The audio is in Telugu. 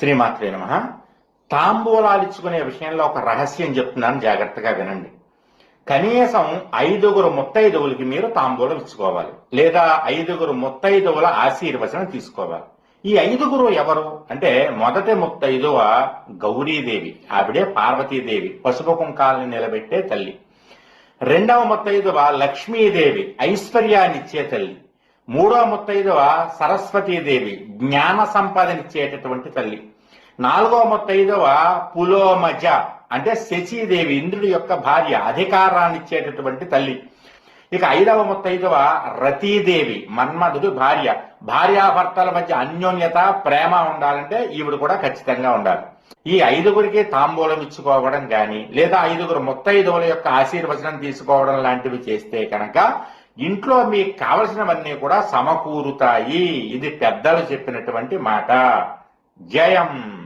శ్రీమాత్రే నమ. తాంబూలాలు ఇచ్చుకునే విషయంలో ఒక రహస్యం చెప్తున్నాను జాగ్రత్తగా వినండి. కనీసం ఐదుగురు ముత్తైదువులకి మీరు తాంబూలం ఇచ్చుకోవాలి. లేదా ఐదుగురు ముత్తైదువుల ఆశీర్వచనం తీసుకోవాలి. ఈ ఐదుగురు ఎవరు? అంటే మొదటి ముత్తైదువ గౌరీదేవి ఆవిడే పార్వతీదేవి పసుపు కుంకాలను నిలబెట్టే తల్లి. రెండవ ముత్తైదువ లక్ష్మీదేవి ఐశ్వర్యాన్నిచ్చే తల్లి. మూడవ ముత్తైదువ సరస్వతీదేవి జ్ఞాన సంపాదనిచ్చేటటువంటి తల్లి. నాలుగవ ముత్తైదువ పులోమజ అంటే శచీదేవి ఇంద్రుడి యొక్క భార్య అధికారాన్ని ఇచ్చేటటువంటి తల్లి. ఇక ఐదవ ముత్తైదువ రతీదేవి మన్మధుడి భార్య. భార్యాభర్తల మధ్య అన్యోన్యత ప్రేమ ఉండాలంటే ఈవిడ కూడా ఖచ్చితంగా ఉండాలి. ఈ ఐదుగురికి తాంబూలం ఇచ్చుకోవడం కానీ లేదా ఐదుగురు ముత్తైదువుల యొక్క ఆశీర్వచనం తీసుకోవడం లాంటివి చేస్తే కనుక ఇంట్లో మీకు కావలసినవన్నీ కూడా సమకూరుతాయి. ఇది పెద్దలు చెప్పినటువంటి మాట. జయం.